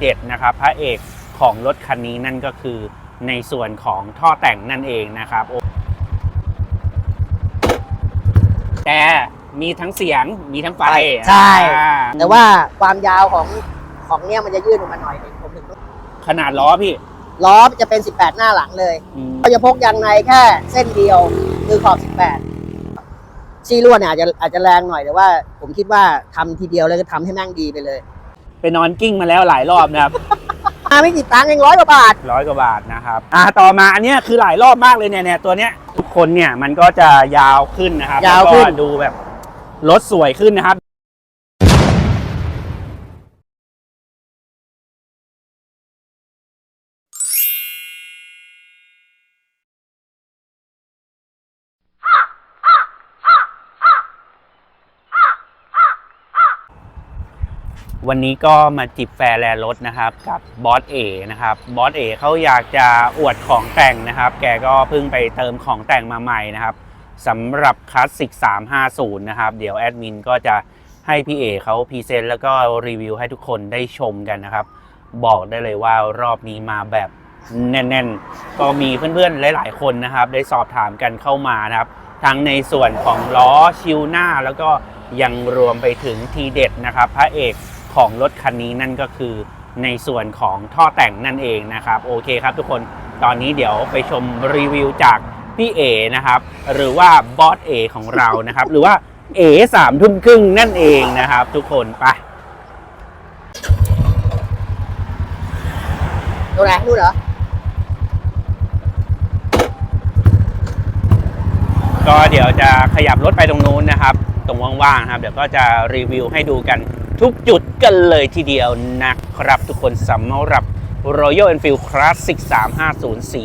เด็ดนะครับพระเอกของรถคันนี้นั่นก็คือในส่วนของท่อแต่งนั่นเองนะครับโอ้แต่มีทั้งเสียงมีทั้งไฟใช่อ่าแต่ว่าความยาวของของเนี่ยมันจะยืดออกมาหน่อยหนึงผมถึงต้องขนาดล้อพี่ล้อจะเป็น 18 หน้าหลังเลยอืมก็จะพกยางในแค่เส้นเดียวคือขอบ 18 ซี่รั่วเนี่ยอาจจะอาจจะแรงหน่อยแต่ว่า ผมคิดว่าทำทีเดียวแล้วก็ทำให้แม่งดีไปเลย ไปนอนกิ้งมาแล้วหลายรอบนะครับ มาไม่กี่ตังค์เองร้อยกว่าบาท ร้อยกว่าบาทนะครับ อ่าต่อมาอันเนี้ยคือหลายรอบมากเลยเนี่ยเนี่ยตัวเนี้ยทุกคนเนี่ยมันก็จะยาวขึ้นนะครับยาวขึ้น แล้ก็ดูแบบรถสวยขึ้นนะครับ วันนี้ก็มาจิบแฟร์แลรถนะครับ กับบอสเอนะครับบอสเอเขาอยากจะอวดของแต่งนะครับ แกก็เพิ่งไปเติมของแต่งมาใหม่นะครับสำหรับคลาสสิก350 นะครับ เดี๋ยวแอดมินก็จะให้พี่เอเขาพรีเซนต์แล้วก็รีวิวให้ทุกคนได้ชมกันนะครับ บอกได้เลยว่ารอบนี้มาแบบแน่นๆ ก็มีเพื่อนๆหลาย ๆ คนนะครับ ได้สอบถามกันเข้ามานะครับ ทั้งในส่วนของล้อชิวหน้าแล้วก็ยังรวมไปถึงทีเด็ดนะครับ พระเอก ของรถคันนี้นั่นก็คือในส่วนของท่อแต่งนั่นเองนะครับ โอเคครับทุกคนตอนนี้เดี๋ยวไปชมรีวิวจากพี่เอนะครับ หรือว่าบอสเอของเรานะครับ หรือว่าเอสามทุ่มครึ่งนั่นเองนะครับ ทุกคนไปดูไหนนู่นเหรอก็เดี๋ยวจะขยับรถไปตรงนู้นนะครับ ตรงว่างๆนะครับ เดี๋ยวก็จะรีวิวให้ดูกัน ทุกจุดกันเลยทีเดียวนะครับ ทุกคนสำหรับ Royal Enfield Classic 350 สี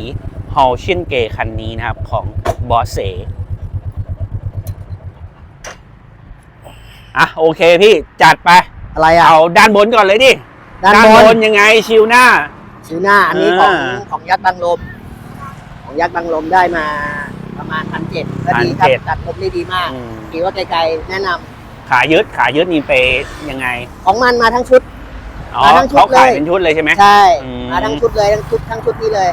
h a l c h i n g a y คันนี้นะครับ ของ b o s s อะ โอเคพี่ จัดไป อะไรอะ เอาด้านบนก่อนเลยดิด้านบนยังไงชิวหน้า ชิวหน้า อันนี้ของอ่าของยักษ์บังลม ของยักษ์บังลมได้มาประมาณพันเจ็ดก็ดีครับ1,700ตัดลมได้ดีมากอืมขี่ว่าไกลๆแนะนำ ขายึดขายึดนี่ไปยังไงของมันมาทั้งชุด อ๋อมาทั้งชุดเขาขายเลย เป็นชุดเลยใช่ไหม ใช่อืม มาทั้งชุดเลยทั้งชุดทั้งชุดนี้เลย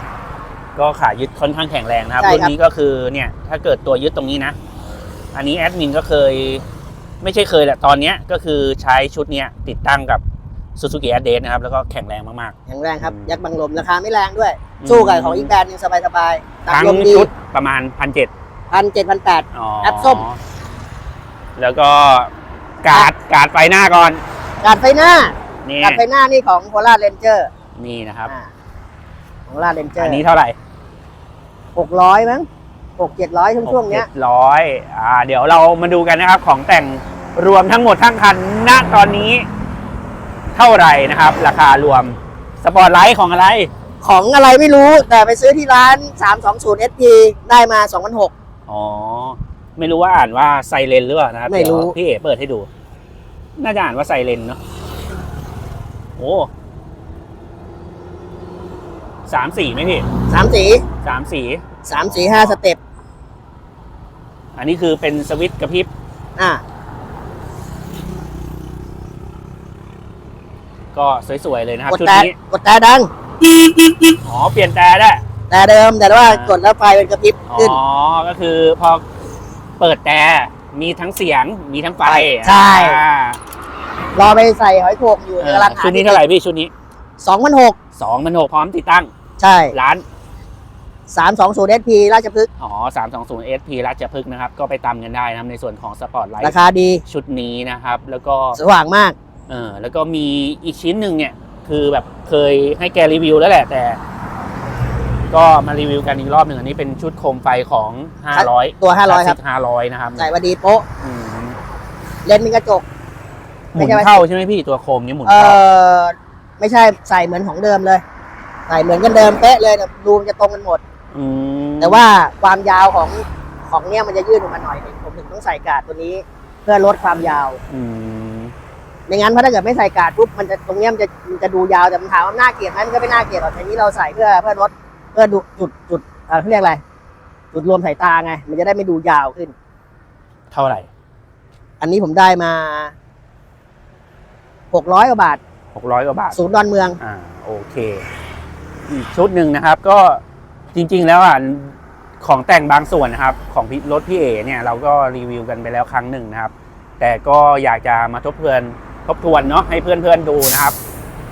ก็ขายึดค่อนข้างแข็งแรงนะครับใช่รุ่นครับ นี้ก็คือเนี่ยถ้าเกิดตัวยึดตรงนี้นะ อันนี้แอดมินก็เคย ไม่ใช่เคยแหละตอนเนี้ยก็คือใช้ชุดเนี้ยติดตั้งกับ Suzuki a d เดนะครับ แล้วก็แข็งแรงมาก แข็งแรงครับ อืมยักษ์บังลมราคาไม่แรงด้วย อืม สู้กับของอีกแบรนด์หนึงสบายๆๆ ตัดทั้งลมดีชุดประมาณพันเจ็ดพันเจ็ดพันแปดอ๋อแอปส้ม แล้วก็ การ์ดการ์ดไฟหน้าก่อน การไฟหน้า นี่ การไฟหน้านี่ของโ o ล่าเรนเจอร์นี่นะครับของล่าเรนเจอร์อันนี้เท่าไหร่หกร้อยมั้งหกเจ็ดร้อยช่วงช่วงๆเนี้ยร้อยอ่า เดี๋ยวเรามาดูกันนะครับ ของแต่งรวมทั้งหมดทั้งคันณตอนนี้ เท่าไหร่นะครับ ราคารวมสปอร์ตไลท์ของอะไร ของอะไรไม่รู้ แต่ไปซื้อที่ร้าน 320 SP ได้มา 2,600อ๋อ ไม่รู้ว่าอ่านว่าไซเรนหรือเปล่านะครับไม่รู้เดี๋ยวพี่เอ๋เปิดให้ดู น่าจะอ่านว่าไซเรนเนาะโอ้สามสี่ไหมพี่สามสีสามสีสามสีห้าสเต็ปอันนี้คือเป็นสวิตช์กระพริบอะก็สวยๆเลยนะครับกดชุดแต่นี้กดแต่ดัง อ๋อเปลี่ยนแต่ได้ แต่เดิมแต่ว่าอ่ากดแล้วไฟเป็นกระพริบอ๋ขึ้นอก็คือพอเปิดแต่มีทั้งเสียงมีทั้งไฟใช่ อ่า รอไปใส่หอยโข่งอยู่เอในอราคาชุดนี้เท่าไหร่พี่ชุดนี้สองพันหกสองพันหกพร้อมติดตั้ง ใช่ร้านสามสองศูนย์ SP ราชพฤกษ์อ๋อสามสองศูนย์ SP ราชพฤกษ์นะครับ ก็ไปตามกันได้นะครับในส่วนของสปอร์ตไลราท์คาดีชุดนี้นะครับ แล้วก็สว่างมากเออแล้วก็มีอีกชิ้นหนึ่งเนี่ย คือแบบเคยให้แกรีวิวแล้วแหละแต่ ก็มารีวิวกันอีกรอบหนึ่งอันนี้เป็นชุดโคมไฟของ500ตัว500ครับ500นะครับใส่มาดีโป๊ะอืมเลนส์มีกระจก หมุนไม่ใช่ว่าเข้าใช่ไหมพี่ตัวโคมนี้หมุนเอเข้าอไม่ใช่ใส่เหมือนของเดิมเลย ใส่เหมือนกันเดิมเป๊ะเลยแต่รูมนจะตรงกันหมดมแต่ว่าความยาวของของเนี่ยมันจะยืดออกมาหน่อยหนึงผมถึงต้องใส่การ์ดตัวนี้ เพื่อลดความยาวอืมไม่งั้นเพราะถ้าเกิดไม่ใส่การ์ดปุ๊บมันจะตรงเนี้ยมันจะมันจะดูยาวแต่มันถามว่าน่าเกลียดไหมมันก็ไม่น่าเกลียดหรอกแต่นี้เราใส่เพื่อเพื่อลดเพื่อดูจุดจุดเอ่อเขาเรียกอะไรจุดรวมสายตาไง มันจะได้ไม่ดูยาวขึ้น เท่าไหร่ อันนี้ผมได้มา หกร้อยกว่าบาทหกร้อยกว่าบาทศูนย์ดอนเมือง อ่าโอเคอีกชุดหนึ่งนะครับ ก็จริง ๆ แล้วอะของแต่งบางส่วนนะครับ ของพี่รถพี่เอเนี่ยเราก็รีวิวกันไปแล้วครั้งหนึ่งนะครับ แต่ก็อยากจะมาทบทวนทบทวนเนาะให้เพื่อนๆดูนะครับ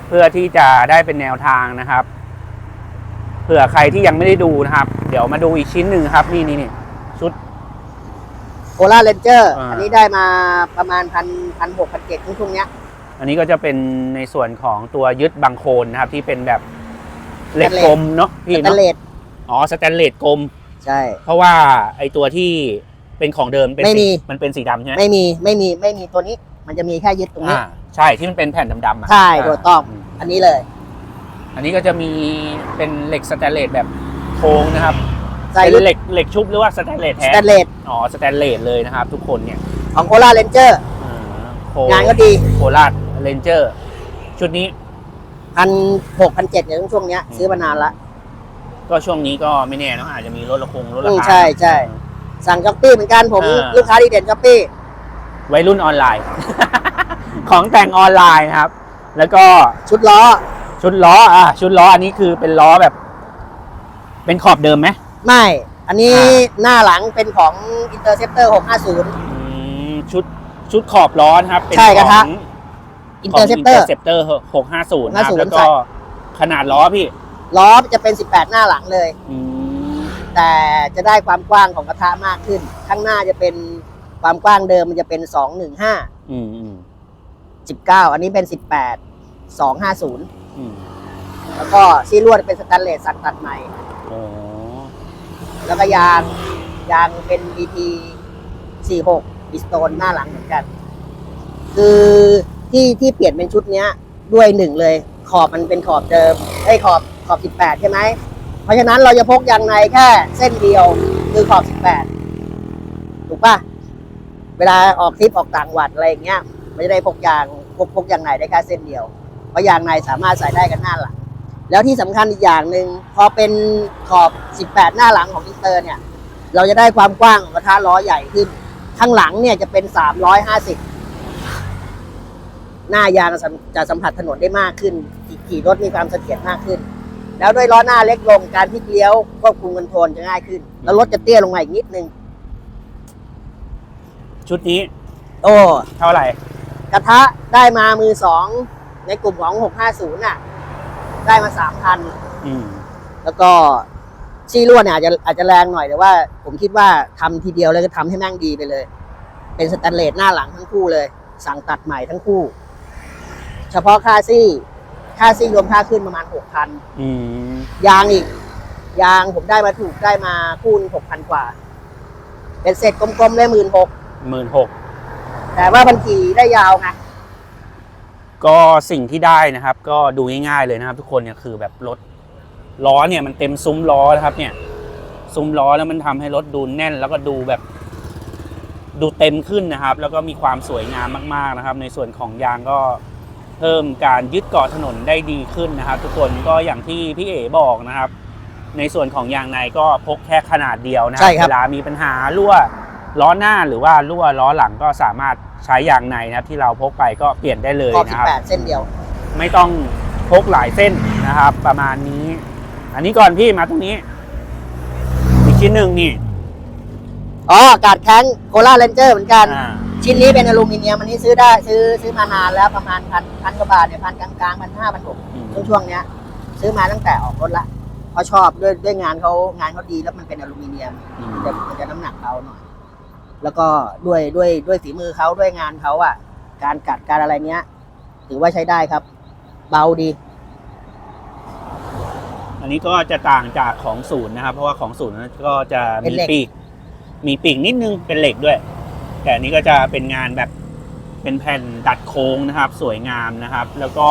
เพื่อที่จะได้เป็นแนวทางนะครับเผื่อใครที่ยังไม่ได้ดูนะครับ เดี๋ยวมาดูอีกชิ้นหนึ่งครับ นี่นี่นี่ชุด โคราชเลนเจอร์ อ่า อันนี้ได้มาประมาณพันพันหกพันเจ็ดช่วงๆเนี้ย อันนี้ก็จะเป็นในส่วนของตัวยึดบังโคลนนะครับ ที่เป็นแบบเหล็กกลมเนาะพี่สแตเนาะนเลสอ๋อสแตนเลสกลมใช่ เพราะว่าไอตัวที่เป็นของเดิมเป็นไม่สีมีมันเป็นสีดำใช่ไหมไม่มีไม่มีไม่มีตัวนี้ มันจะมีแค่ยึดตรงนี้อ่าใช่ที่มันเป็นแผ่นดำๆอะใช่ถูกต้องมอันนี้เลย อันนี้ก็จะมีเป็นเหล็กสแตนเลสแบบโค้งนะครับใส่เป็นลึกเหล็กเหล็กชุบหรือว่าสแตนเลสสแท้แตนเลสอ๋อสแตนเลสเลยนะครับ ทุกคนเนี่ยของโคราชเลนเจอร์อ่าโคงานก็ดีโคราช เรนเจอร์ ชุดนี้ พันหกพันเจ็ดเนี่ยช่วงเนี้ยอืมซื้อมานานละก็ช่วงนี้ก็ไม่แน่เนอะอาจจะมีลดราคงลดราอืมคา ใช่ใช่สั่งช้อปปี้เหมือนกันผมอ่า ลูกค้าดีเด่นช้อปปี้ วัยรุ่นออนไลน์ ของแต่งออนไลน์นะครับ แล้วก็ชุดล้อชุดล้ออะชุดล้ออันนี้คือเป็นล้อแบบ เป็นขอบเดิมไหม ไม่ อันนี้อ่ หน้าหลังเป็นของ Interceptor 650 อืมชุดชุดขอบล้อนะครับเป็นใช่กระทะของ Interceptor ของ Interceptor 650นะครับ650แล้วก็ ขนาดล้อพี่ล้อจะเป็น 18 หน้าหลังเลย อืมแต่จะได้ความกว้างของกระทะมากขึ้น ข้างหน้าจะเป็นความกว้างเดิมมันจะเป็น 215อืมอืม19 อันนี้เป็น 18 250 อืมแล้วก็ซีลวดเป็นสแตนเลสสั่งตัดใหม่โอ้แล้วก็ยางยางเป็น BT 46บิสโตนหน้าหลังเหมือนกัน คือ ที่ที่เปลี่ยนเป็นชุดเนี้ยด้วยหนึ่งเลย ขอบมันเป็นขอบเดิมไอ้ขอบขอบ 18 ใช่ไหม เพราะฉะนั้นเราจะพกยางในแค่เส้นเดียวคือขอบ 18 ถูกปะเวลาออกทริปออกต่างหวัดอะไรอย่างเงี้ยไม่ได้พกยางพกพกยางในได้แค่เส้นเดียว เพราะยางในสามารถใส่ได้กันหน้าหลัง แล้วที่สำคัญอีกอย่างหนึ่งพอเป็นขอบ 18 หน้าหลังของอินเตอร์เนี่ย เราจะได้ความกว้างของกระทะล้อใหญ่ขึ้น ข้างหลังเนี่ยจะเป็น 350 หน้ายางจะสัมจะสัมผัสถนนได้มากขึ้นขี่ขี่รถมีความเสถียรมากขึ้น แล้วด้วยล้อหน้าเล็กลงการพลิกเลี้ยวควบคุมคอนโทรลจะง่ายขึ้น แล้วรถจะเตี้ยลงมาอีกนิดนึง ชุดนี้ โอ้เท่าไหร่ กระทะได้มามือสอง ในกลุ่มของ 650 น่ะ ได้มา 3,000อืมแล้วก็ซี่ลวดเนี่ยอาจจะอาจจะแรงหน่อยแต่ว่า ผมคิดว่าทำทีเดียวแล้วก็ทำให้แม่งดีไปเลย เป็นสแตนเลสหน้าหลังทั้งคู่เลย สั่งตัดใหม่ทั้งคู่ เฉพาะค่าซี่ ค่าซี่รวมค่าขึ้นประมาณหกพันอืมยางอีก ยางผมได้มาถูกได้มาคู่หกพันกว่า เป็นเสร็จกลมๆเลยหมื่นหกหมื่นหกแต่ว่ามันขี่ได้ยาวไงก็สิ่งที่ได้นะครับ ก็ดูง่ายๆเลยนะครับ ทุกคนเนี่ยคือแบบรถล้อเนี่ยมันเต็มซุ้มล้อนะครับเนี่ย ซุ้มล้อแล้วมันทำให้รถดูแน่น แล้วก็ดูแบบ ดูเต็มขึ้นนะครับ แล้วก็มีความสวยงามมาก ๆนะครับ ในส่วนของยางก็ เพิ่มการยึดเกาะถนนได้ดีขึ้นนะครับ ทุกคนก็อย่างที่พี่เอ๋บอกนะครับ ในส่วนของยางในก็พกแค่ขนาดเดียวนะใช่ครับ เวลามีปัญหารั่วล้อหน้าหรือว่ารั่วล้อหลังก็สามารถใช้ยางในนะครับ ที่เราพกไปก็เปลี่ยนได้เลยขอบนะครับ 18 เส้นเดียว ไม่ต้องพกหลายเส้นนะครับ ประมาณนี้ อันนี้ก่อนพี่มาตรงนี้ อีกชิ้นหนึ่งนี่อ๋อ กาดแข้งโคราชเลนเจอร์เหมือนกัน อ่า ชิ้นนี้เป็นอลูมิเนียมอันนี้ซื้อได้ซื้อซื้อมานานแล้วประมาณพันพันกว่าบาทเนี่ยพันกลางๆพันห้าพันหกอืม ช่วงช่วงๆเนี้ย ซื้อมาตั้งแต่ออกรถละเพราะชอบด้วยด้วยงานเขางานเขาดีแล้วมันเป็นอลูมิเนียม อืม จะมันจะน้ำหนักเบาหน่อย แล้วก็ด้วยด้วยด้วยฝีมือเขาด้วยงานเขาอะ การกัดการอะไรเนี้ย ถือว่าใช้ได้ครับ เบาดี อันนี้ก็จะต่างจากของศูนย์นะครับ เพราะว่าของศูนย์นั้นก็จะเป็นมีเหล็ก ปีก มีปีกนิดนึงเป็นเหล็กด้วย แต่อันนี้ก็จะเป็นงานแบบเป็นแผ่นดัดโค้งนะครับ สวยงามนะครับ แล้วก็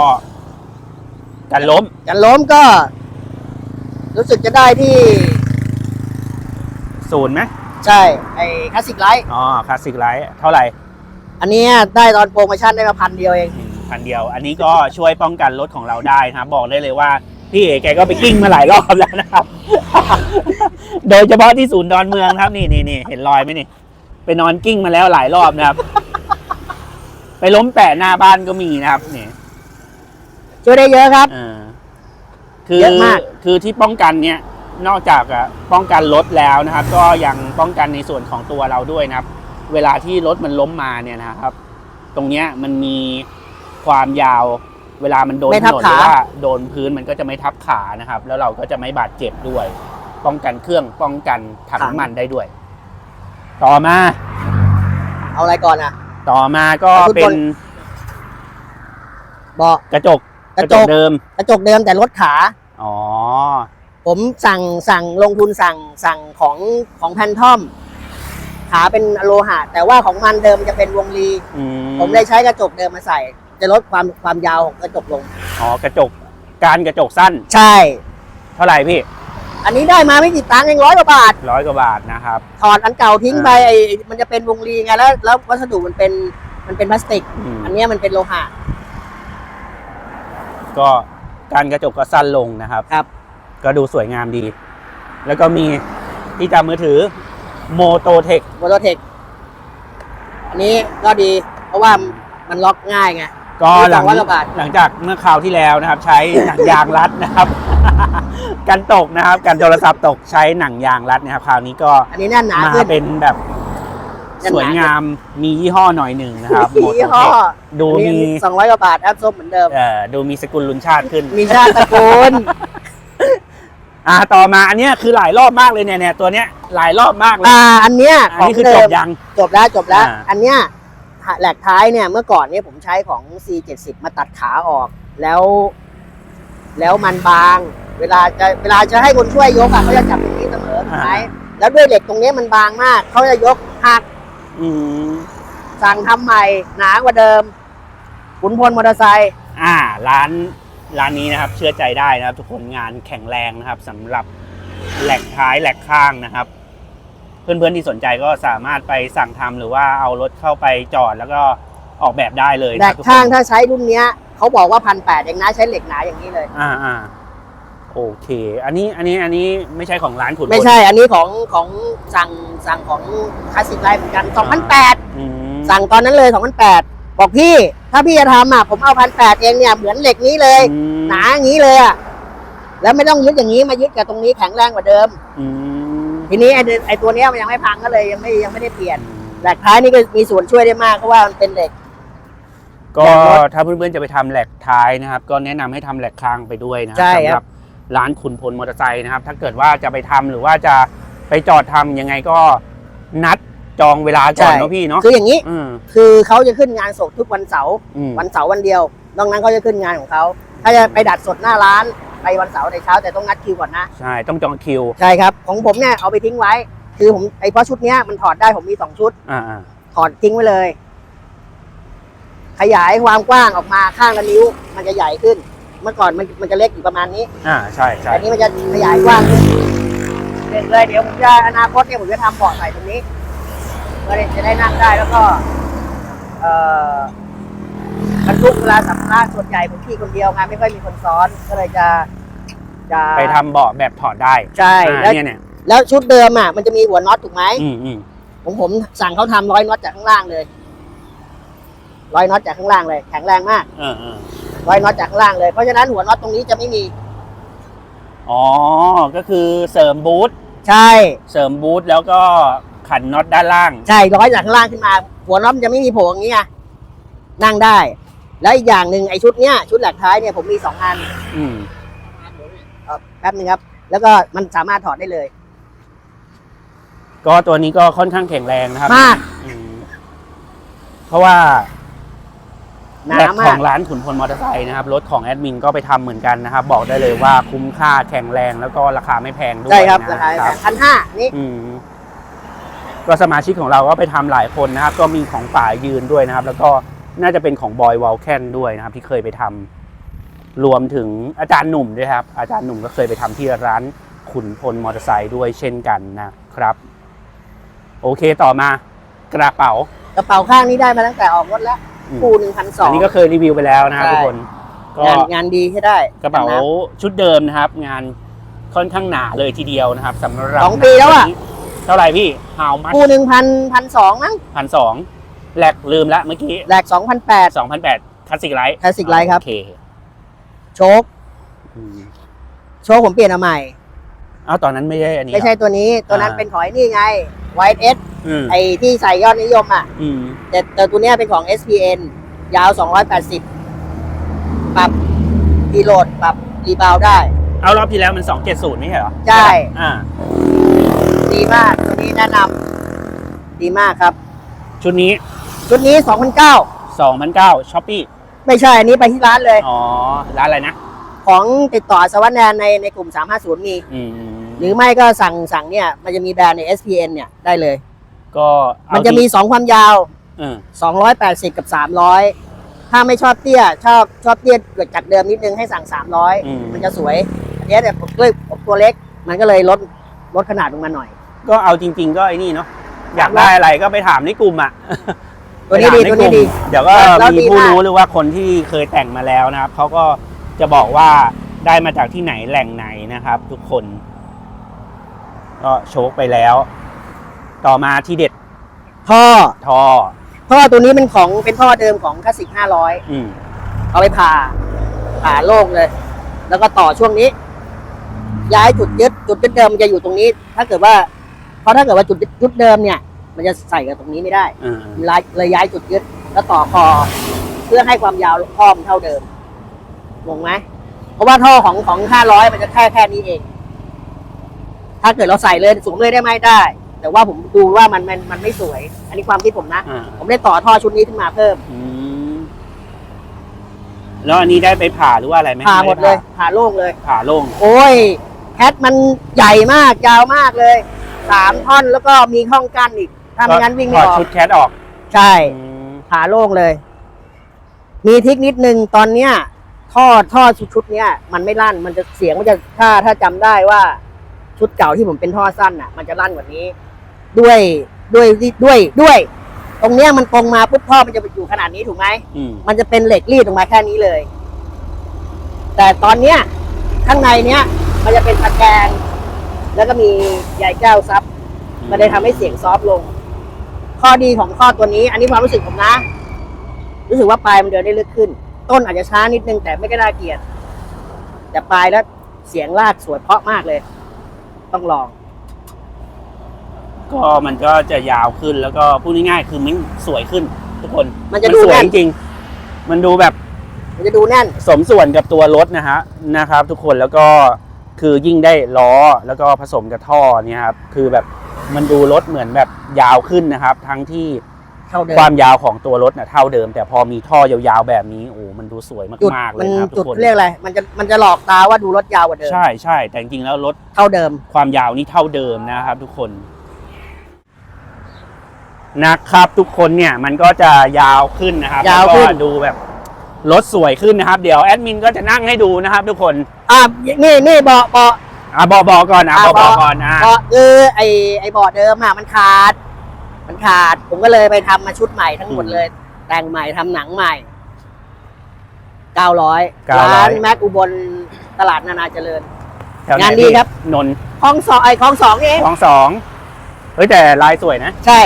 กันล้มกันล้มก็ รู้สึกจะได้ที่ศูนย์ไหมใช่ไอ้คลาสสิกไลท์อ๋อคลาสสิกไลท์เท่าไหร่ อันเนี้ยได้ตอนโปรโมชั่นได้มาพันเดียวเองพันเดียว อันนี้ก็ช่วยป้องกันรถของเราได้นะครับ บอกได้เลยว่าพี่เอ๋แกก็ไปกิ้งมาหลายรอบแล้วนะครับ โดยเฉพาะที่ศูนย์ดอนเมืองครับ นี่นี่นี่เห็นรอยไหมนี่ ไปนอนกิ้งมาแล้วหลายรอบนะครับ ไปล้มแปะหน้าบ้านก็มีนะครับนี่ช่วยได้เยอะครับเออคือเยอะมาก คือที่ป้องกันเนี่ย นอกจากอะป้องกันรถแล้วนะครับ ก็ยังป้องกันในส่วนของตัวเราด้วยนะครับ เวลาที่รถมันล้มมาเนี่ยนะครับ ตรงเนี้ยมันมีความยาว เวลามันโดนไม่ถทับนนหขา รือว่าโดนพื้นมันก็จะไม่ทับขานะครับ แล้วเราก็จะไม่บาดเจ็บด้วย ป้องกันเครื่องป้องกันถังน้ำมันได้ด้วย ต่อมา เอาอะไรก่อนอะ ต่อมาก็เอาทุกเป็คนนเบาะ กระจกกระจก เดิม กระจกเดิมแต่ลดขา อ๋อ ผมสั่งสั่งลงทุนสั่งสั่งของของแพนทอม ขาเป็นอโลหะ แต่ว่าของมันเดิมจะเป็นวงลีอืผมเลยใช้กระจกเดิมมาใส่ จะลดความความยาวของกระจกลง อ๋อกระจก การกระจกสั้น ใช่ เท่าไหร่พี่ อันนี้ได้มาไม่กี่ตังค์เองร้อยกว่าบาท ร้อยกว่าบาทนะครับ ถอดอันเก่าทิ้งไปไอ้มันจะเป็นวงลีไงแล้ว แล้ววัสดุมันเป็นมันเป็นพลาสติก อืม อันเนี้ยมันเป็นโลหะก็การกระจกก็สั้นลงนะครับ ครับก็ดูสวยงามดี แล้วก็มีที่จำมือถือโมโตเทคโมโตเทคอันนี้ก็ดี เพราะว่ามันล็อกง่ายไง ก็หลังสองร้อยกว่าบาทหลังจากเมื่อคราวที่แล้วนะครับ ใช้หนังยางรัดนะครับ กันตกนะครับการโทรศัพท์ตกใช้หนังยางรัดนะครับคราวนี้ก็อันนี้แน่นหนามาขึ้นเป็นแบบแน่นหนาสวยงามมียี่ห้อหน่อยหนึ่งนะครับมียี่ห้อดูอันมีนี้สองร้อยกว่าบาทแอปส้มเหมือนเดิมเอ่อดูมีสกุลลุนชาติขึ้น มีชาติตระกูลอ่าต่อมาอันเนี้ยคือหลายรอบมากเลยเนี่ยเนี่ยตัวเนี้ยหลายรอบมากเลยอ่า อันเนี้ยอันของนี้คือเดิจมบยังจบแล้วจบแล้วอ่าอันเนี้ย แหลกท้ายเนี่ยเมื่อก่อนเนี่ยผมใช้ของ C70 มาตัดขาออกแล้ว แล้วมันบาง เวลาจะเวลาจะให้คนช่วยยกอะเขาจะจับตรงนี้เสมอถูกไหมแล้วด้วยเหล็กตรงเนี้ยมันบางมากเขาจะยกหักอืมสั่งทำใหม่หนากว่าเดิมขุนพลมอเตอร์ไซค์อ่า ร้านร้านนี้นะครับ เชื่อใจได้นะครับ ทุกคนงานแข็งแรงนะครับสำหรับแหลกท้ายแหลกข้างนะครับ เพื่อนๆที่สนใจก็สามารถไปสั่งทำหรือว่าเอารถเข้าไปจอดแล้วก็ออกแบบได้เลยแหลนะคกรับทุกคข้างนถ้าใช้รุ่นเนี้ยเขาบอกว่าพันแปดเองนะใช้เหล็กหนาอย่างนี้เลย อ่าอ่าโอเค อันนี้อันนี้อันนี้ไม่ใช่ของร้านขุนพลไม่ใช่อันนี้ของของสั่งสั่งของคลาสสิกไลน์เหมือนกัน2008อืมสั่งตอนนั้นเลย2008บอกพี่ถ้าพี่จะทำอะผมเอาพันแปดเองเนี่ยเหมือนเหล็กนี้เลยอืมหนาอย่างนี้เลยอะแล้วไม่ต้องยึดอย่างนี้มายึดกับตรงนี้แข็งแรงกว่าเดิม อืม ทีนี้ไอ้เดไอ้ตัวเนี้ยมันยังไม่พังก็เลยยังไม่ยังไม่ได้เปลี่ยนแหลกท้ายนี่ก็มีส่วนช่วยได้มากเพราะว่ามันเป็นเหล็ก ก็อยากลดถ้าเพื่อนๆจะไปทำแหลกท้ายนะครับ ก็แนะนำให้ทำแหลกคางไปด้วยนะครัใช่สำคหรัรับ บร้านขุนพลมอเตอร์ไซค์นะครับ ถ้าเกิดว่าจะไปทำหรือว่าจะไปจอดทำยังไงก็นัดจองเวลาก่อนเนาะพี่เนาะคืออย่างนี้อืมคือเขาจะขึ้นงานศพทุกวันเสาร์อืมวันเสาร์วันเดียว นอกนั้นเขาจะขึ้นงานของเขาถ้าจะไปดัดสดหน้าร้าน ไปวันเสาร์ในเช้าแต่ต้องนัดคิวก่อนนะ ใช่ ต้องจองคิว ใช่ครับ ของผมเนี่ยเอาไปทิ้งไว้ คือผมไอ้เพราะชุดเนี้ยมันถอดได้ผมมีสองชุดอ่าอ่าถอดทิ้งไว้เลย ขยายความกว้างออกมาข้างละนิ้ว มันจะใหญ่ขึ้น เมื่อก่อนมันมันจะเล็กอยู่ประมาณนี้ อ่า ใช่ใช่แต่นี้มันจะขยายกว้างขึ้นเด็กเลยเดี๋ยวผมจะอนาคตเนี่ยผมจะทำเบาะใส่ตรงนี้เพื่อจะได้นั่งได้แล้วก็ เอ่อ บรรทุกเวลาสัมภาระส่วนใหญ่ผมขี่คนเดียวไงไม่ค่อยมีคนซ้อนก็เลยจะจะไปทำเบาะแบบถอดได้ใช่อ่าแล้วเนี่ยเนี่ยแล้วชุดเดิมอะมันจะมีหัวน็อตถูกไหมอืมอืมผมผมสั่งเขาทำร้อยน็อตจากข้างล่างเลยร้อยน็อตจากข้างล่างเลยแข็งแรงมากเออเออร้อยน็อตจากข้างล่างเลยเพราะฉะนั้นหัวน็อตตรงนี้จะไม่มีอ๋อ ก็คือเสริมบูทใช่ เสริมบูทแล้วก็ขันน็อตด้านล่าง ใช่ร้อยจากข้างล่างขึ้นมา หัวน็อตมันจะไม่มีโผล่อย่างนี้ไงนั่งได้ แล้วอีกอย่างหนึ่งไอ้ชุดเนี้ยชุดแหลกท้ายเนี่ยผมมีสองอันอืมเอ่อแป๊บนึงครับ แล้วก็มันสามารถถอดได้เลย ก็ตัวนี้ก็ค่อนข้างแข็งแรงนะครับมาก อืมเพราะว่าหนาแบขมาอก งร้านขุนพลมอเตอร์ไซค์นะครับรถของแอดมินก็ไปทำเหมือนกันนะครับ บอกได้เลยว่าคุ้มค่าแข็งแรงแล้วก็ราคาไม่แพงด้วยใช่ครับนะราคาแพงพันห้านี่ อืมก็สมาชิกของเราก็ไปทำหลายคนนะครับ ก็มีของป่ายืนด้วยนะครับ แล้วก็ น่าจะเป็นของบอยวอลแคนด้วยนะครับ ที่เคยไปทำรวมถึงอาจารย์หนุ่มด้วยครับ อาจารย์หนุ่มก็เคยไปทำที่ร้านขุนพลมอเตอร์ไซค์ด้วยเช่นกันนะครับ โอเคต่อมากระเป๋ากระเป๋าข้างนี้ได้มาตั้งแต่ออกรถแล้วอืมคู่หนึ่งพันสออันงนี้ก็เคยรีวิวไปแล้วนะครับใช่ทุกคนก็งานงานดีใช่ได้ กระเป๋านะชุดเดิมนะครับ งานค่อนข้างหนาเลยทีเดียวนะครับสำหรับสองปีแล้วอะเท่าไหร่พี่ฮาวมัดคู่หนึ่งพันพันสองมั้งพันสอง แหลกลืมละเมื่อกี้แหลกสองพันแปดสองพันแปดคลาสสิกไลท์ Classic Light ครับ โอเคโชคอืมโชคผมเปลี่ยนเอาใหม่ เอาตอนนั้นไม่ใช่อันนี้ไม่ใช่เหรอ ตัวนี้ตัวนั้นอ่า เป็นของไอ้นี่ไงไวท์เอสอืมไอที่ใส่ยอดนิยมอะ อืมแต่แต่ตัวเนี้ยเป็นของ SPN ยาว 280 ปรับดีโหลดปรับรีบาวได้ เอารอบที่แล้วมัน 270ไม่ใช่เหรอใช่ อ่า ดีมาก ตัวนี้แนะนำดีมากครับ ชุดนี้ ชุดนี้2,009 2,900ช้อปปี้ไม่ใช่อันนี้ไปที่ร้านเลย อ๋อ ร้านอะไรนะ ของติดต่อสวัสดแนนในในกลุ่ม 350 มี อืมหรือไม่ก็สั่งสั่งเนี่ย มันจะมีแบรนด์ใน SPN เนี่ย ได้เลย ก็เอามันจะมี2ความยาว เออ280 กับ 300 ถ้าไม่ชอบเตี้ย ชอบชอบเตี้ยจากเดิมนิดนึงให้สั่ง 300 อืมมันจะสวย อันเนี้ยเนี่ยผมด้วยผมตัวเล็ก มันก็เลยลดลดขนาดลงมาหน่อย ก็เอาจริง ๆ ก็ไอ้นี่เนาะอยากได้อะไรก็ไปถามในกลุ่มอะ ตัวนี้ดีไปถามตัวนี้ใกดีลุ่มเดี๋ยวก็แล้วมีดีผู้มากรู้หรือว่าคนที่เคยแต่งมาแล้วนะครับเขาก็จะบอกว่าได้มาจากที่ไหนแหล่งไหนนะครับ ทุกคน ก็โชคไปแล้ว ต่อมาที่เด็ดท่อท่อท่อตัวนี้เป็นของเป็นท่อเดิมของคลาสสิก500อืมเอาไปผ่าผ่าโล่งเลย แล้วก็ต่อช่วงนี้ ย้ายจุดยึดจุดยึดเดิมมันจะอยู่ตรงนี้ ถ้าเกิดว่าเพราะถ้าเกิดว่าจุดยึดเดิมเนี่ย มันจะใส่กับตรงนี้ไม่ได้อ่าเลยเลยย้ายจุดยึดแล้วต่อคอ เพื่อให้ความยาวท่อมันเท่าเดิมงงไหมเพราะว่าท่อของของห้าร้อยมันจะแค่แค่นี้เอง ถ้าเกิดเราใส่เลยสวมเลยได้ไหมได้ แต่ว่าผมดูว่ามันมันมันไม่สวย อันนี้ความคิดผมนะ อ่าผมได้ต่อท่อชุดนี้ขึ้นมาเพิ่มอืมแล้วอันนี้ได้ไปผ่าหรือว่าอะไรไหมผ่าหมดเลยไไผ่าโล่งเลย ผ่าโล่ง โอ้ยแคทมันใหญ่มากยาวมากเลยสามท่อนแล้วก็มีห้องกั้นอีก ถ้าไม่งั้นวิ่งไม่ถออดอก ชุดแคทออกใช่ อืมผ่าโล่งเลย มีทริกนิดนึงตอนเนี้ยท่อท่อชุดชุดเนี้ยมันไม่ลั่นมันจะเสียงมันจะถ้าถ้าจำได้ว่าชุดเก่าที่ผมเป็นท่อสั้นอะ มันจะลั่นกว่านี้ ด้วยด้วยด้วยด้วย ตรงเนี้ยมันตรงมาปุ๊บท่อมันจะอยู่ขนาดนี้ถูกไหมอืมมันจะเป็นเหล็กรีดออกมาแค่นี้เลย แต่ตอนเนี้ยข้างในเนี้ยมันจะเป็นตะแกรงแล้วก็มีใยแก้วซับ มันเลยทำให้เสียงซอฟต์ลง ข้อดีของข้อตัวนี้ อันนี้ความรู้สึกผมนะ รู้สึกว่าปลายมันเดินได้ลึกขึ้น ต้นอาจจะช้านิดนึงแต่ไม่ก็น่าเกลียดแต่ปลายแล้วเสียงลากสวยเพราะมากเลย ต้องลอง ก็มันก็จะยาวขึ้นแล้วก็พูดง่ายๆคือมันสวยขึ้น ทุกคนมันจะดูสวยแน่น จริงๆมันดูแบบ มันจะดูแน่น สมส่วนกับตัวรถนะฮะนะครับ ทุกคนแล้วก็ คือยิ่งได้ล้อแล้วก็ผสมกับท่อเนี่ยครับคือแบบมันดูรถเหมือนแบบยาวขึ้นนะครับ ทั้งที่เท่าเดิมความยาวของตัวรถน่ะเท่าเดิม แต่พอมีท่อยาวๆแบบนี้โอ้มันดูสวยจุดมากๆเลมัยนนะครับทุจุดกคนเรียกอะไรมันจะมันจะหลอกตาว่าดูรถยาวกว่าเดิมใช่ใช่แต่จริงๆแล้วรถเท่าเดิม ความยาวนี่เท่าเดิมนะครับ ทุกคนนะครับ ทุกคนเนี่ยมันก็จะยาวขึ้นนะครับยาวขึ้น แล้ก็ดูแบบ รถสวยขึ้นนะครับ เดี๋ยวแอดมินก็จะนั่งให้ดูนะครับทุกคนอะนี่นี่เบาะเบาะอะบอกบอกก่อนนะอะบอกบอกบอกก่อนนะเบาะคือไอไอเบาะเดิมอะมันขาด มันขาด ผมก็เลยไปทำมาชุดใหม่ทั้งหมดเลย แต่งใหม่ทำหนังใหม่เก้าร้อย900ร้านแม็กอุบลตลาดนานาเจริญแถวไหงานดีครับนนท์คลองสองไอคลองสองนี่เองคลองสองเฮ้ยแต่ลายสวยนะ ใช่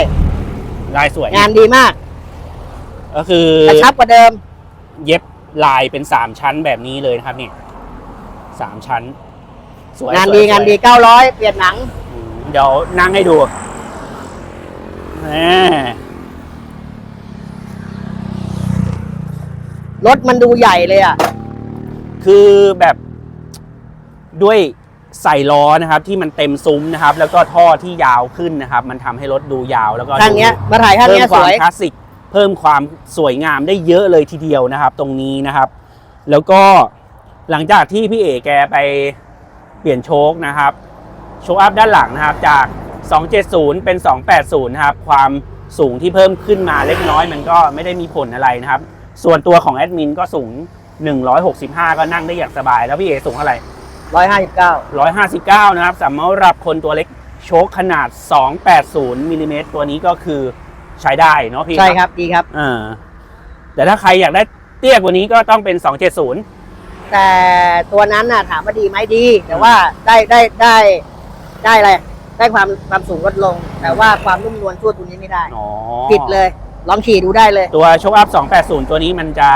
ลายสวย งานดีมาก ก็คือกระชับกว่าเดิม เย็บลายเป็นสามชั้นแบบนี้เลยนะครับเนี่ยสามชั้น สวยงานสวยดีสวยงานดีเก้าร้อยเปลี่ยนหนัง อืมเดี๋ยวนั่งให้ดูแหมรถมันดูใหญ่เลยอะ คือแบบด้วยใส่ล้อนะครับ ที่มันเต็มซุ้มนะครับ แล้วก็ท่อที่ยาวขึ้นนะครับ มันทำให้รถดูยาวแล้วก็ข้างเนี้ยดูมาถ่ายข้างเพิ่เนี้มยคสวามวย คลาสสิก เพิ่มความสวยงามได้เยอะเลยทีเดียวนะครับ ตรงนี้นะครับ แล้วก็หลังจากที่พี่เอแกไปเปลี่ยนโชคนะครับ โชคอัพด้านหลังนะครับจาก 270 เป็น 280 นะครับ ความสูงที่เพิ่มขึ้นมาเล็กน้อยมันก็ไม่ได้มีผลอะไรนะครับ ส่วนตัวของแอดมินก็สูง 165 ก็นั่งได้อย่างสบาย แล้วพี่เอสูงอะไรร้อยห้าสิบเก้า159นะครับสำหรับคนตัวเล็กโชคขนาด 280มิลลิเมตรตัวนี้ก็คือ ใช้ได้เนาะพี่ใช่ครับดีครับเออแต่ถ้าใครอยากได้เตี้ยกว่านี้ก็ต้องเป็น 270 แต่ตัวนั้นน่ะถามว่าดีไหมดี แต่ว่าได้ได้ได้ได้อะไรได้ความความสูงลดลง แต่ว่าความนุ่มนวลชั่วตัวนี้ไม่ได้อ๋อผิดเลย ลองขี่ดูได้เลย ตัวโชคอัพ 280 ตัวนี้มันจะ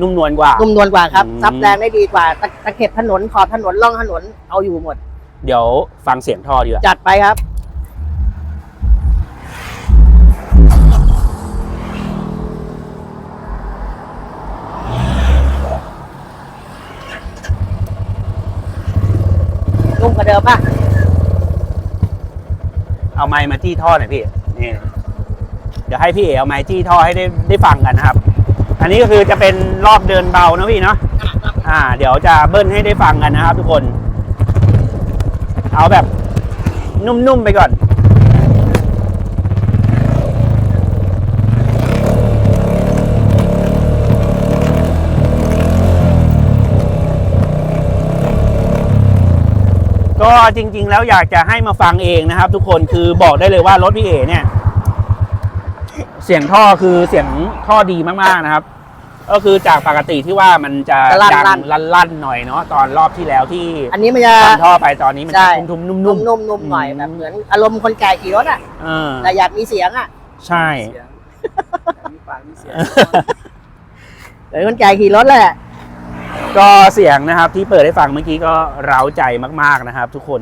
นุ่มนวลกว่า นุ่มนวลกว่าครับอืม ซับแรงได้ดีกว่าตะตะเข็บถนนขอบถนนล่องถนนเอาอยู่หมด เดี๋ยวฟังเสียงท่อดีกว่าจัดไปครับ นุ่มกว่าเดิมป่ะ เอาไม้มาจี้ท่อหน่อยพี่ นี่ เดี๋ยวให้พี่เอ๋เอาไม้จี้ท่อให้ได้ได้ฟังกันนะครับ อันนี้ก็คือจะเป็นรอบเดินเบานะพี่เนาะ อ่า เดี๋ยวจะเบิ้ลให้ได้ฟังกันนะครับ ทุกคน เอาแบบนุ่มๆไปก่อน ก็จริง ๆ แล้วอยากจะให้มาฟังเองนะครับ ทุกคนคือบอกได้เลยว่ารถพี่เอเนี่ย เสียงท่อคือเสียงท่อดีมากๆนะครับ ก็คือจากปกติที่ว่ามันจะจะลั่นดัลั่งนลั่นๆหน่อยเนาะตอนรอบที่แล้วที่อันนี้มันจะ ทำท่อไปตอนนี้มันใช่จะทุ่มๆนุ่นุ่มมๆ นุ่มๆหน่อยอืมแบบเหมือนอารมณ์คนแก่ขี่รถอะๆเออแต่อยากมีเสียงอะใช่ เสียงมีปากมีเสียง เหมือนคนแก่ขี่รถแหละ ก็เสียงนะครับที่เปิดให้ฟังเมื่อกี้ก็เร้าใจมาก ๆนะครับ ทุกคน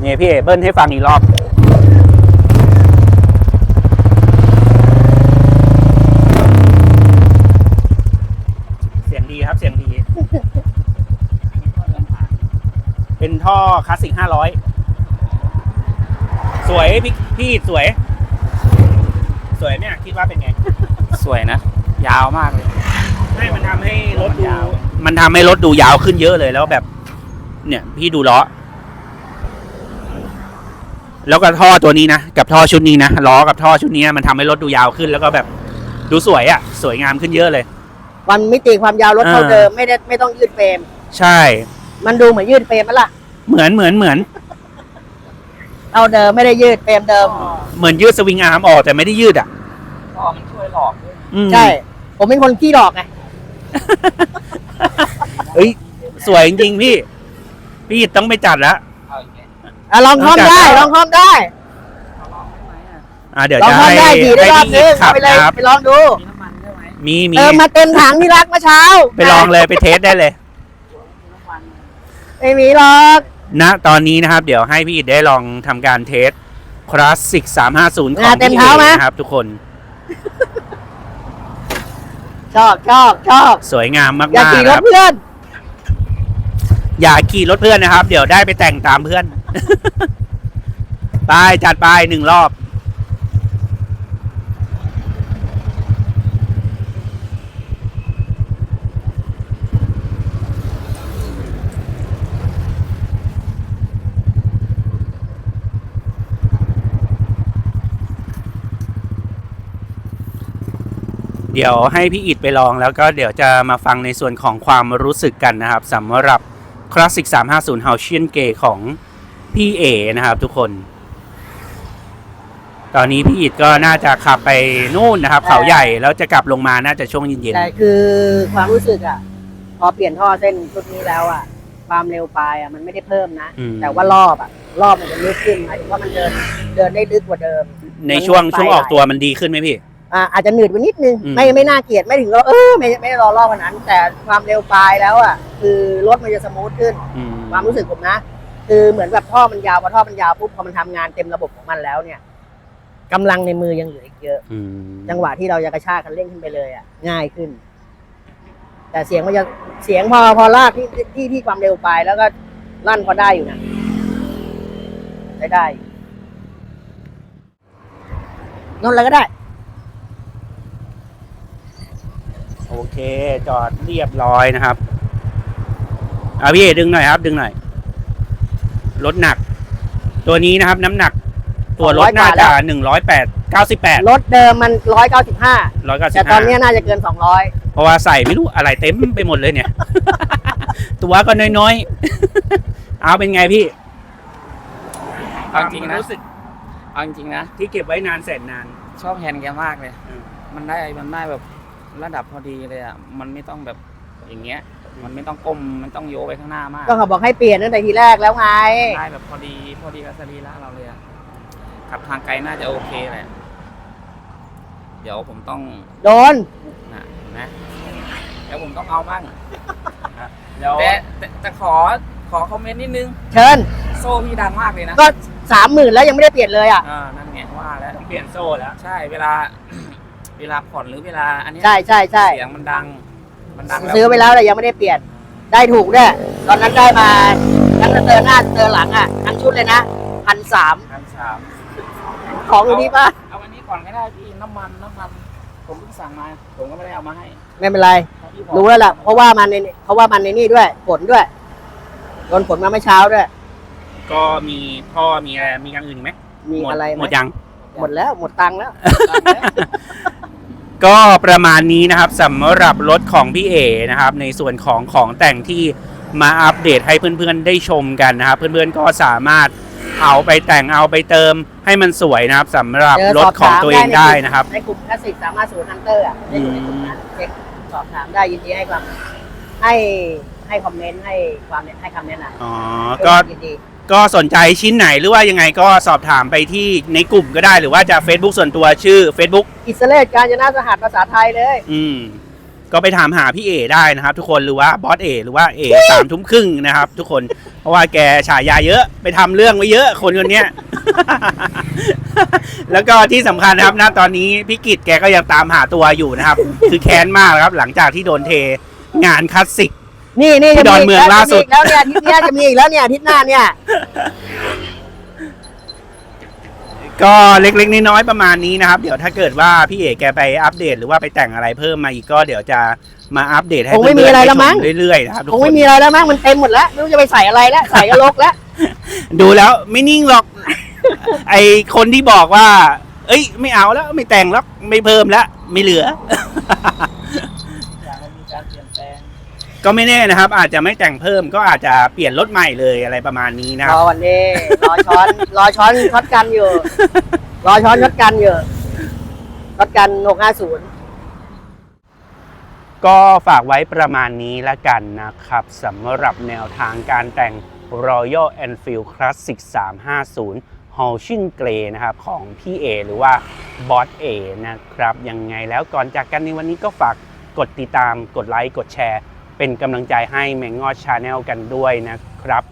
เนี่ยพี่เอเบิ้ลให้ฟังอีกรอบเสียงดีครับเสียงดี เป็นท่อคลาสสิกห้าร้อย สวยพี่พี่สวย สวยเนี่ย คิดว่าเป็นไง สวยนะ ยาวมากเลย ไม่มันทำให้รถดูยาวมันทำให้รถดูยาวขึ้นเยอะเลยแล้วแบบ เนี่ยพี่ดูล้อ แล้วก็ท่อตัวนี้นะ กับท่อชุดนี้นะล้อกับท่อชุดนี้นะมันทำให้รถดูยาวขึ้นแล้วก็แบบดูสวยอะ่ะ สวยงามขึ้นเยอะเลยความมิติความยาวรถเท่าเออเดิมไม่ได้ไม่ต้องยืดเฟรมใช่ มันดูเหมือนยืดเฟรมมั้ล่ะเหมือนเหมือนเหมือนเท่าเดิมไม่ได้ยืดเฟรมเดิม เหมือนยืดสวิงอาร์มออกแต่ไม่ได้ยืดอะพ่อมันช่วยหลอกด้วย อืม ใช่ ผมเป็นคนขี้หลอกไง เฮ้ย สวยจริงๆพี่ พี่ต้องไปจัดแล้วเอาอย่างเงี้ยอะลองคอมได้ ลองคอมได้เอาลองได้ไหมอะอ่าเดี๋ยวลองจะคอมให้ได้ขี่ได้รอบให้นึพี่งขัเอาบไปเลยนะครับ ไปลองดู มีน้ำมันด้วยไหมมีมี เติมมาเต็มถังที่รักเมื่อเช้าไปลองเลยไปเทสได้เลย มีน้ำมันไม่มีหรอก ณตอนนี้นะครับ เดี๋ยวให้พี่อิดได้ลองทำการเทสคลาสสิก350 ของอะเต็มพี่เท้าไหมเอนะครับทุกคน ชอบชอบชอบสวยงามมากอย่าขี่ๆรนะถครับ เพื่อน อย่าขี่รถเพื่อนนะครับ เดี๋ยวได้ไปแต่งตามเพื่อน ไปจัดไปหนึ่งรอบ ดี๋ยวให้พี่อิดไปลองแล้วก็เดี๋ยวจะมาฟังในส่วนของความรู้สึกกันนะครับสำหรับคลาสสิก350 h a u s i a n g a y ของพี่เอนะครับทุกคน ตอนนี้พี่อิดก็น่าจะขับไปนู่นนะครับ เขาใหญ่แล้วจะกลับลงมาน่าจะช่วงเย็นแต่คือความรู้สึกอะ พอเปลี่ยนท่อเส้นชุดนี้แล้วอะ ความเร็วปลายอะมันไม่ได้เพิ่มนะอืมแต่ว่ารอบอะ รอบมันจะลึกขึ้นหมายถึงว่ามันเดินเดินได้ลึกกว่าเดิมๆในช่วงมันไปช่วงออกตัวมันดีขึ้นไหมพี่ อ่าอาจจะหนืดไปนิดนึง อืม ไม่ไม่น่าเกลียดไม่ถึงเราเออไม่ไม่ได้รอรอบวันนั้น แต่ความเร็วปลายแล้วอะคือรถมันจะสมูทขึ้น อืม ความรู้สึกผมนะ คือเหมือนแบบท่อมันยาวพอท่อมันยาวปุ๊บพอมันทำงานเต็มระบบของมันแล้วเนี่ยกำลังในมือยังเหลืออีกเยอะ อืมจังหวะที่เราจะกระชากคันเร่งขึ้นไปเลยอะง่ายขึ้น แต่เสียงมันจะเสียงพอพอลากที่ที่ที่ความเร็วไปแล้วก็ลั่นพอได้อยู่นะได้ได้อยู่นั่นเลยก็ได้ โอเค จอดเรียบร้อยนะครับเอาพี่เอดึงหน่อยครับ ดึงหน่อยรถหนัก ตัวนี้นะครับ น้ำหนัก ตัวรถ200น่าจะกว่าแล้วหนึ่งร้อยแปดเก้าสิบแปดรถเดิมมันร้อยเก้าสิบห้าร้อยเก้าสิบแต่ตอนเนี้ยน่าจะเกินสองร้อยเพราะว่าใส่ไม่รู้อะไรเต็มไปหมดเลยเนี่ย ตัวก็น้อยๆ เอาเป็นไงพี่เอาจริงนะรู้สึกเอาจริงๆนะที่เก็บไว้นานแสนนาน ชอบแฮนด์แกมากเลยอืมมันได้มันได้แบบ ระดับพอดีเลยอะมันไม่ต้องแบบอย่างเงี้ย มันไม่ต้องก้มมันต้องโยกไปข้างหน้ามากก็เขาบอกให้เปลี่ยนตั้งแต่ทีแรกแล้วไง ได้แบบพอดีพอดีกับสรีระเราเลยอะขับทางไกลน่าจะโอเคแหละเดี๋ยวผมต้องโดนนะนะเดี๋ยวผมต้องเอาบ้างเดี๋ยวแต่แต่แต่ขอขอคอมเมนต์นิดนึง เชิญ โซ่พี่ดังมากเลยนะก็สามหมื่นแล้วยังไม่ได้เปลี่ยนเลยอะ อ่านั่นไงว่าแล้วต้องเปลี่ยนโซ่แล้ว ใช่เวลา เวลาผ่อนหรือเวลาอันเนี้ยใช่ใช่ใช่เสียงมันดัง มันดังซื้อไปแล้วแต่ยังไม่ได้เปลี่ยน ได้ถูกด้วยตอนนั้นได้มาทั้งสเตอร์หน้าสเตอร์หลังอะทั้งชุดเลยนะพันสามพันสามของอยู่ที่บ้านเอาอันนี้ก่อนก็ได้พี่น้ำมันน้ำมันผมเพิ่งสั่งมาผมก็ไม่ได้เอามาให้ไม่เป็นไรเพาะพี่บอกรู้แล้วล่ะเพราะว่ามันในเพราะว่ามันในนี่ด้วยฝนด้วยโดนฝนมาเมื่อเช้าด้วย ก็มีพ่อมีอะไรมีอย่างอื่นอีกไหมมีหดอะไรไหหมมดยังหมดแล้ว หมดตังค์แล้ว ก็ประมาณนี้นะครับสำหรับรถของพี่เอนะครับในส่วนของของแต่งที่มาอัปเดตให้เพื่อนๆได้ชมกันนะครับ เพื่อนๆก็สามารถเอาไปแต่งเอาไปเติมให้มันสวยนะครับสำหรับเจอรถสอบของถามตัวเองได้ได้ในกลุ่มนะครับ ในกลุ่มคลาสสิกสามารถศูนย์ฮันเตอร์อะในกลุ่มในกลุ่มนั้นเช็คสอบถามได้ยินดีให้ความให้ให้คอมเมนต์ให้ความให้คำแนะนำอ๋อก็ยินดี ก็สนใจชิ้นไหนหรือว่ายังไงก็สอบถามไปที่ในกลุ่มก็ได้หรือว่าจะ Facebook ส่วนตัวชื่อ Facebook อิสระเลศการจนาสหัสภาษาไทยเลย อืม ก็ไปถามหาพี่เอได้นะครับ ทุกคนหรือว่าบอสเอหรือว่าเอสามทุ่มครึ่งนะครับ ทุกคนเพราะว่าแกฉายาเยอะไปทำเรื่องไว้เยอะคนคนเนี้ย แล้วก็ที่สำคัญนะครับณตอนนี้พี่กิจแกก็ยังตามหาตัวอยู่นะครับ คือแค้นมากนะครับ หลังจากที่โดนเทงานคลาสสิก นี่นี่ที่ดอนเมืองล่าสุด จะมีอีกแล้วเนี่ยอาทิตย์เนี้ยจะมีอีกแล้วเนี่ยอาทิตย์หน้าเนี่ยก็เล็กๆน้อยๆประมาณนี้นะครับ เดี๋ยวถ้าเกิดว่าพี่เอกแกไปอัปเดต หรือว่าไปแต่งอะไรเพิ่มมาอีกก็เดี๋ยวจะมาอัปเดตให้คงไม่มีอะไรแล้วมั้งเพื่อนๆได้ชเรื่อยๆนะครับทุกคงคไม่นมีอะไรแล้วมั้งมันเต็มหมดแล้วไม่รู้จะไปใส่อะไรแล้วใส่กระโหลกแล้วดูแล้วไม่นิ่งหรอก ไอคนที่บอกว่า เอ้ย ไม่เอาแล้วไม่แต่งแล้วไม่เพิ่มแล้วไม่เหลือ อยากให้มีการเปลี่ยนแปลง ก็ไม่แน่นะครับ อาจจะไม่แต่งเพิ่มก็อาจจะเปลี่ยนรถใหม่เลยอะไรประมาณนี้นะครรับอวันนี้รอช้อน รอช้อนช็อตกันอยู่ รอช้อนช็อตกันอยู่ช็อตกันหกห้าศูนย์ก็ฝากไว้ประมาณนี้ละกันนะครับสำหรับแนวทางการแต่ง Royal Enfield Classic 350 h o l s h i n Grey นะครับของพี่เอหรือว่า บอสเอนะครับ ยังไงแล้วก่อนจากกันในวันนี้ก็ฝากกดติดตามกดไลค์กดแชร์ เป็นกำลังใจให้แมงงอดชาแนลกันด้วยนะครับ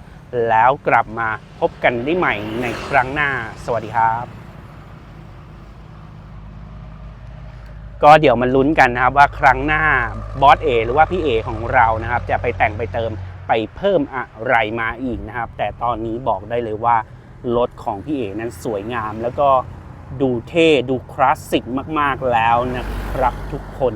แล้วกลับมาพบกันได้ใหม่ในครั้งหน้า สวัสดีครับ ก็เดี๋ยวมาลุ้นกันนะครับว่าครั้งหน้าบอสเอหรือว่าพี่เอของเรานะครับ จะไปแต่งไปเติมไปเพิ่มอะไรมาอีกนะครับ แต่ตอนนี้บอกได้เลยว่ารถของพี่เอนั้นสวยงาม แล้วก็ดูเท่ดูคลาสสิกมาก ๆแล้วนะครับทุกคน